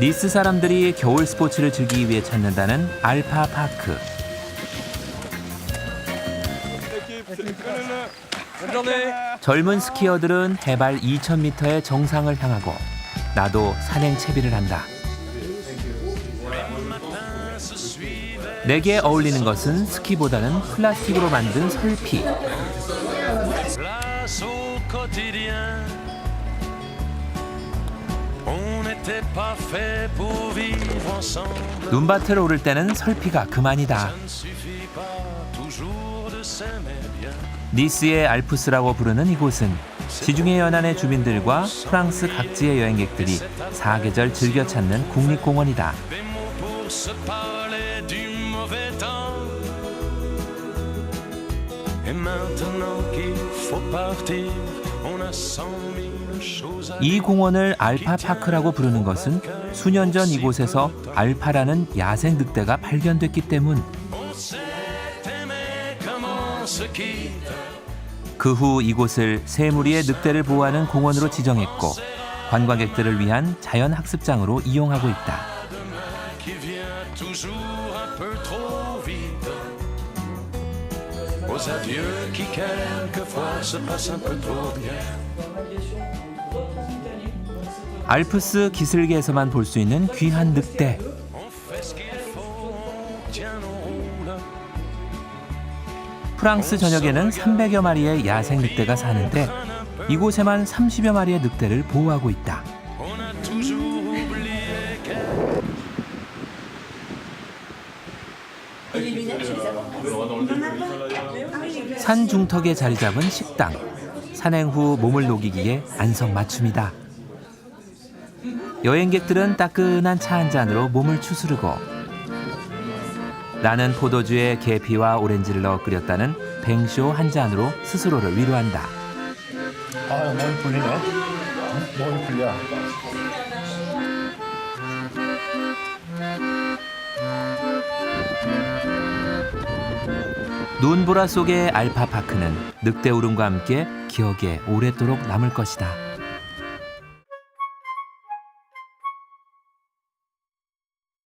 니스 사람들이 겨울 스포츠를 즐기기 위해 찾는다는 알파 파크. 젊은 스키어들은 해발 2,000m의 정상을 향하고 나도 산행 채비를 한다. 내게 어울리는 것은 스키보다는 플라스틱으로 만든 설피. 눈밭을 오를 때는 설피가 그만이다. 니스의 알프스라고 부르는 이곳은 지중해 연안의 주민들과 프랑스 각지의 여행객들이 사계절 즐겨 찾는 국립공원이다. 이 공원을 알파 파크라고 부르는 것은 수년 전 이곳에서 알파라는 야생 늑대가 발견됐기 때문. 그 후 이곳을 세 무리의 늑대를 보호하는 공원으로 지정했고 관광객들을 위한 자연 학습장으로 이용하고 있다. Aux adieux qui quelquefois se passent un peu trop bien. 알프스 기슭에서만 볼 수 있는 귀한 늑대. 프랑스 전역에는 300여 마리의 야생 늑대가 사는데 이곳에만 30여 마리의 늑대를 보호하고 있다. 산 중턱에 자리 잡은 식당. 산행 후 몸을 녹이기에 안성맞춤이다. 여행객들은 따끈한 차 한 잔으로 몸을 추스르고 나는 포도주에 계피와 오렌지를 넣어 끓였다는 뱅쇼 한 잔으로 스스로를 위로한다. 아, 몸이 풀리네. 응? 몸이 풀려. 눈보라 속의 알파파크는 늑대 울음과 함께 기억에 오랫도록 남을 것이다.